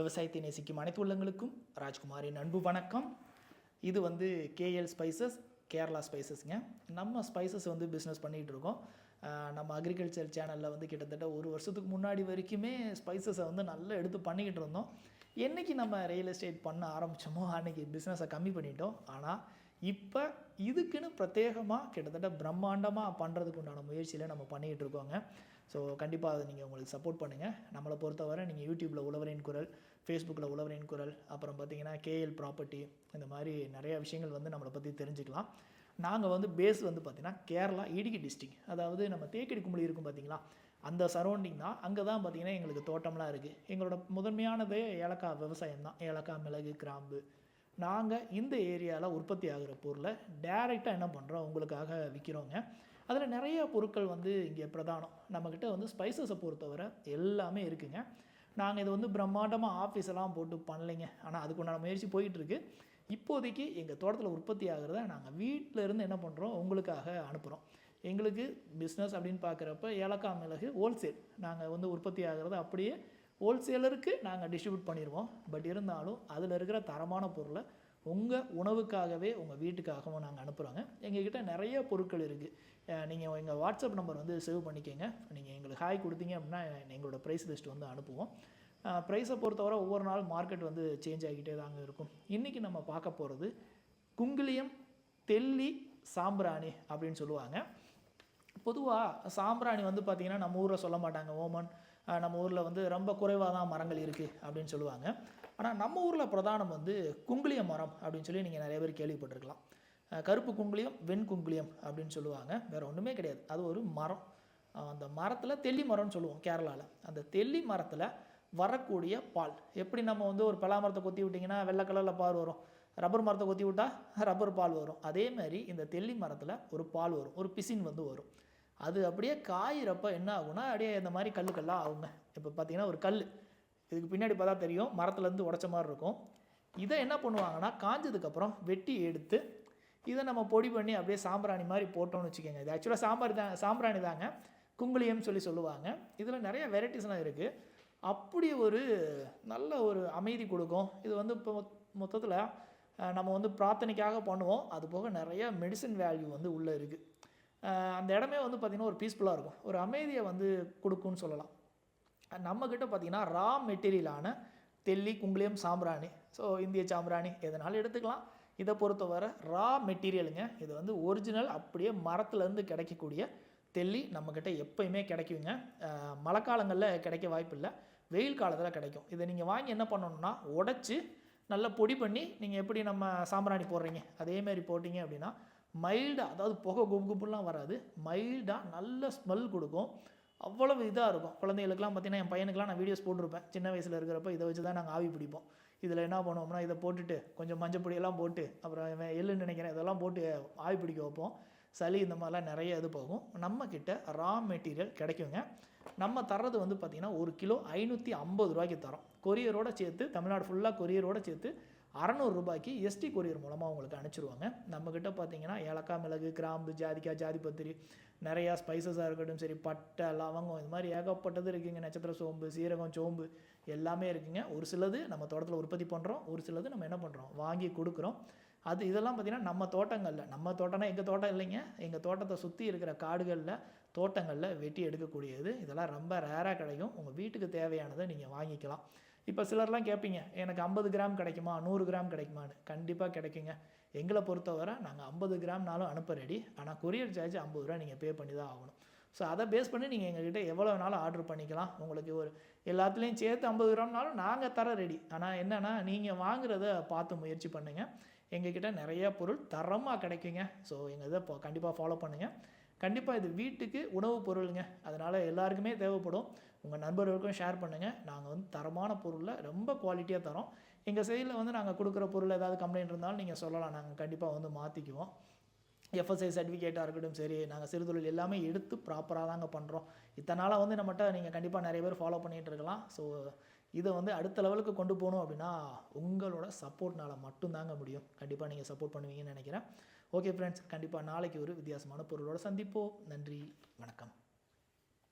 விவசாயத்தை நேசிக்கும் அனைத்து உள்ளங்களுக்கும் ராஜ்குமாரின் அன்பு வணக்கம். இது வந்து கேஎல் ஸ்பைசஸ் கேரளா ஸ்பைசஸ்ங்க நம்ம ஸ்பைசஸ் வந்து பிஸ்னஸ் பண்ணிகிட்டு இருக்கோம். நம்ம அக்ரிகல்ச்சர் சேனலில் வந்து கிட்டத்தட்ட ஒரு வருஷத்துக்கு முன்னாடி வரைக்குமே ஸ்பைசஸை வந்து நல்லா எடுத்து பண்ணிக்கிட்டு இருந்தோம். என்னைக்கு நம்ம ரியல் எஸ்டேட் பண்ண ஆரம்பித்தோமோ அன்றைக்கி பிஸ்னஸை கம்மி பண்ணிட்டோம். ஆனால் இப்போ இதுக்குன்னு பிரத்யேகமாக கிட்டத்தட்ட பிரம்மாண்டமாக பண்ணுறதுக்கு உண்டான முயற்சியில் நம்ம பண்ணிகிட்டு இருக்கோங்க. ஸோ கண்டிப்பாக அதை நீங்கள் உங்களுக்கு சப்போர்ட் பண்ணுங்கள் நம்மளை பொறுத்தவரை நீங்கள் யூடியூப்பில் உழவரின் குரல் ஃபேஸ்புக்கில் உழவரின் குரல் அப்புறம் பார்த்தீங்கன்னா கேஎல் ப்ராப்பர்ட்டி இந்த மாதிரி நிறையா விஷயங்கள் வந்து நம்மளை பற்றி தெரிஞ்சுக்கலாம். நாங்கள் வந்து பேஸ் வந்து பார்த்திங்கன்னா கேரளா இடுக்கி டிஸ்ட்ரிக் அதாவது நம்ம தேக்கடி கும்பலி இருக்கும் பார்த்தீங்களா? அந்த சரௌண்டிங் தான். அங்கே தான் பார்த்திங்கன்னா எங்களுக்கு தோட்டம்லாம் இருக்குது எங்களோட முதன்மையானதே ஏலக்காய் விவசாயம் தான். ஏலக்காய் மிளகு கிராம்பு. நாங்கள் இந்த ஏரியாவில் உற்பத்தி ஆகிற பொருளை டைரெக்டாக என்ன பண்ணுறோம் உங்களுக்காக விற்கிறோங்க அதில் நிறைய பொருட்கள் வந்து இங்கே பிரதானம். நம்மக்கிட்ட வந்து ஸ்பைசஸை பொறுத்தவரை எல்லாமே இருக்குங்க. நாங்கள் இது வந்து பிரம்மாண்டமாக ஆஃபீஸ் எல்லாம் போட்டு பண்ணலைங்க. ஆனால் அதுக்குண்டான முயற்சி போயிட்டுருக்கு. இப்போதைக்கு எங்கள் தோட்டத்தில் உற்பத்தி ஆகிறத நாங்கள் வீட்டில் இருந்து என்ன பண்ணுறோம் உங்களுக்காக அனுப்புகிறோம் எங்களுக்கு பிஸ்னஸ் அப்படின்னு பார்க்குறப்ப ஏலக்காய் மிளகு ஹோல்சேல் நாங்கள் வந்து உற்பத்தி ஆகிறத அப்படியே ஹோல்சேலருக்கு நாங்கள் டிஸ்ட்ரிபியூட் பண்ணிடுவோம். பட் இருந்தாலும் அதில் இருக்கிற தரமான பொருளை உங்கள் உணவுக்காகவே உங்கள் வீட்டுக்காகவும் நாங்கள் அனுப்புகிறோங்க எங்ககிட்ட நிறைய பொருட்கள் இருக்குது நீங்கள் எங்கள் வாட்ஸ்அப் நம்பர் வந்து சேவ் பண்ணிக்கோங்க. நீங்கள் எங்களுக்கு ஹாய் கொடுத்தீங்க அப்படின்னா எங்களோட ப்ரைஸ் லிஸ்ட் வந்து அனுப்புவோம். ப்ரைஸை பொறுத்தவரை ஒவ்வொரு நாள் மார்க்கெட் வந்து சேஞ்ச் ஆகிக்கிட்டே தாங்க இருக்கும். இன்றைக்கி நம்ம பார்க்க போகிறது குங்கிலியம் தெல்லி சாம்பிராணி அப்படின்னு சொல்லுவாங்க. பொதுவாக சாம்பிராணி வந்து பார்த்திங்கன்னா நம்ம ஊரில் சொல்ல மாட்டாங்க ஓமன் நம்ம ஊரில் வந்து ரொம்ப குறைவாக தான் மரங்கள் இருக்குது அப்படின்னு சொல்லுவாங்க. ஆனால் நம்ம ஊரில் பிரதானம் வந்து குங்குளிய மரம் அப்படின்னு சொல்லி நீங்கள் நிறைய பேர் கேள்விப்பட்டிருக்கலாம். கருப்பு குங்குளியம் வெண் குங்குளியம் அப்படின்னு சொல்லுவாங்க. வேறு ஒன்றுமே கிடையாது. அது ஒரு மரம். அந்த மரத்தில் தெல்லி மரம்னு சொல்லுவோம் கேரளாவில் அந்த தெல்லி மரத்தில் வரக்கூடிய பால். எப்படி நம்ம வந்து ஒரு பலா மரத்தை கொத்தி விட்டிங்கன்னா வெள்ளை கலரில் பால் வரும். ரப்பர் மரத்தை கொத்தி விட்டால் ரப்பர் பால் வரும். அதே மாதிரி இந்த தெல்லி மரத்தில் ஒரு பால் வரும். ஒரு பிசின் வந்து வரும். அது அப்படியே காயிறப்ப என்ன ஆகும்னா அப்படியே இந்த மாதிரி கல்லுக்கெல்லாம் கல்லாக ஆகுங்க. இப்போ பார்த்தீங்கன்னா ஒரு கல் இதுக்கு பின்னாடி பார்த்தா தெரியும் மரத்துலேருந்து உடச்ச மாதிரி இருக்கும். இதை என்ன பண்ணுவாங்கன்னா காஞ்சதுக்கப்புறம் வெட்டி எடுத்து இதை நம்ம பொடி பண்ணி அப்படியே சாம்பிராணி மாதிரி போட்டோம்னு வச்சுக்கோங்க. இது ஆக்சுவலாக சாம்பார் தான் சாம்பிராணி தாங்க. குங்குளியம்னு சொல்லி சொல்லுவாங்க. இதில் நிறைய வெரைட்டிஸ்லாம் இருக்குது அப்படி ஒரு நல்ல ஒரு அமைதி கொடுக்கும். இது வந்து இப்போ மொத்தத்தில் நம்ம வந்து பிரார்த்தனைக்காக பண்ணுவோம். அது போக நிறைய மெடிசன் வேல்யூ வந்து உள்ளே இருக்குது அந்த இடமே வந்து பார்த்திங்கன்னா ஒரு பீஸ்ஃபுல்லாக இருக்கும். ஒரு அமைதியை வந்து கொடுக்கும்னு சொல்லலாம். நம்மக்கிட்ட பார்த்திங்கன்னா ரா மெட்டீரியலான தெல்லி குங்குளியம் சாம்பிராணி. ஸோ இந்திய சாம்பிராணி எதனாலும் எடுத்துக்கலாம். இதை பொறுத்தவரை ரா மெட்டீரியலுங்க இது வந்து ஒரிஜினல் அப்படியே மரத்துலேருந்து கிடைக்கக்கூடிய தெல்லி நம்மக்கிட்ட எப்பயுமே கிடைக்குங்க மழை காலங்களில் கிடைக்க வாய்ப்பில்லை. வெயில் காலத்தில் கிடைக்கும். இதை நீங்கள் வாங்கி என்ன பண்ணணும்னா உடச்சி நல்லா பொடி பண்ணி நீங்கள் எப்படி நம்ம சாம்பிராணி போடுறீங்க அதேமாரி போட்டிங்க அப்படின்னா மைல்டாக அதாவது புகை குப்பு குப்புலாம் வராது மைல்டாக நல்ல ஸ்மெல் கொடுக்கும். அவ்வளவு இதாக இருக்கும். குழந்தைகளுக்குலாம் பார்த்தீங்கன்னா என் பையனுக்குலாம் நான் வீடியோஸ் போட்டிருப்பேன். சின்ன வயசில் இருக்கிறப்ப இதை வச்சு தான் நாங்கள் ஆவி பிடிப்போம். இதில் என்ன பண்ணுவோம்னா இதை போட்டுட்டு கொஞ்சம் மஞ்சள் பொடியெல்லாம் போட்டு அப்புறம் இவன் எள்ளுன்னு நினைக்கிறேன் இதெல்லாம் போட்டு ஆவி பிடிக்க வைப்போம். சளி இந்த மாதிரிலாம் நிறைய இது போகும். நம்மக்கிட்ட ரா மெட்டீரியல் கிடைக்குங்க. நம்ம தர்றது வந்து பார்த்திங்கன்னா ஒரு கிலோ ஐநூற்றி ஐம்பது ரூபாய்க்கு தரோம் கொரியரோடு சேர்த்து தமிழ்நாடு ஃபுல்லாக கொரியரோடு சேர்த்து அறநூறு ரூபாய்க்கு எஸ்டி கொரியர் மூலமாக உங்களுக்கு அனுப்பிச்சிருவாங்க. நம்மக்கிட்ட பார்த்தீங்கன்னா ஏலக்காய் மிளகு கிராம்பு ஜாதிக்காய் ஜாதிபத்திரி நிறையா ஸ்பைசஸாக இருக்கட்டும் சரி பட்டை லவங்கம் இது மாதிரி ஏகப்பட்டது இருக்குங்க. நட்சத்திர சோம்பு சீரகம் சோம்பு எல்லாமே இருக்குங்க. ஒரு சிலது நம்ம தோட்டத்தில் உற்பத்தி பண்ணுறோம் ஒரு சிலது நம்ம என்ன பண்ணுறோம் வாங்கி கொடுக்குறோம். அது இதெல்லாம் பார்த்திங்கன்னா நம்ம தோட்டங்களில் நம்ம தோட்டம்னா எங்கள் தோட்டம் இல்லைங்க. எங்கள் தோட்டத்தை சுற்றி இருக்கிற காடுகளில் தோட்டங்களில் வெட்டி எடுக்கக்கூடியது. இதெல்லாம் ரொம்ப ரேராக கிடைக்கும். உங்கள் வீட்டுக்கு தேவையானதை நீங்கள் வாங்கிக்கலாம். இப்போ சிலர்லாம் கேட்பீங்க எனக்கு ஐம்பது கிராம் கிடைக்குமா? நூறு கிராம் கிடைக்குமான்னு. கண்டிப்பாக கிடைக்குங்க. எங்களை பொறுத்தவரை நாங்கள் ஐம்பது கிராம்னாலும் அனுப்ப ரெடி ஆனால் கொரியர் சார்ஜ் ஐம்பது ரூபா நீங்கள் பே பண்ணி தான் ஆகணும். ஸோ அதை பேஸ் பண்ணி நீங்கள் எங்ககிட்ட எவ்வளோ வேணாலும் ஆர்டர் பண்ணிக்கலாம். உங்களுக்கு ஒரு எல்லாத்துலேயும் சேர்த்து ஐம்பது கிராம்னாலும் நாங்கள் தர ரெடி ஆனால் என்னென்னா நீங்கள் வாங்குறத பார்த்து முயற்சி பண்ணுங்கள் எங்ககிட்ட நிறைய பொருள் தரமாக கிடைக்குங்க. ஸோ எங்கள் இதை கண்டிப்பாக ஃபாலோ பண்ணுங்கள் கண்டிப்பாக இது வீட்டுக்கு உணவுப் பொருளுங்க. அதனால் எல்லாருக்குமே தேவைப்படும். உங்கள் நண்பர்களுக்கும் ஷேர் பண்ணுங்கள் நாங்கள் வந்து தரமான பொருளை ரொம்ப குவாலிட்டியாக தரோம். எங்கள் சைடில் வந்து நாங்கள் கொடுக்குற பொருள் ஏதாவது கம்ப்ளைண்ட் இருந்தாலும் நீங்கள் சொல்லலாம். நாங்கள் கண்டிப்பாக வந்து மாற்றிக்குவோம் எஃப்எஸ்ஐ சர்டிஃபிகேட்டாக இருக்கட்டும் சரி நாங்கள் சிறுதொழில் எல்லாமே எடுத்து ப்ராப்பராக தாங்க பண்ணுறோம் இத்தனை நாளாக வந்து நம்மகிட்ட நீங்கள் கண்டிப்பாக நிறைய பேர் ஃபாலோ பண்ணிகிட்டு இருக்கலாம். ஸோ இதை வந்து அடுத்த லெவலுக்கு கொண்டு போகணும் அப்படின்னா உங்களோட சப்போர்ட்னால் மட்டும்தாங்க முடியும். கண்டிப்பாக நீங்கள் சப்போர்ட் பண்ணுவீங்கன்னு நினைக்கிறேன். ஓகே ஃப்ரெண்ட்ஸ் கண்டிப்பாக நாளைக்கு ஒரு வித்தியாசமான பொருளோட சந்திப்போம். நன்றி வணக்கம்.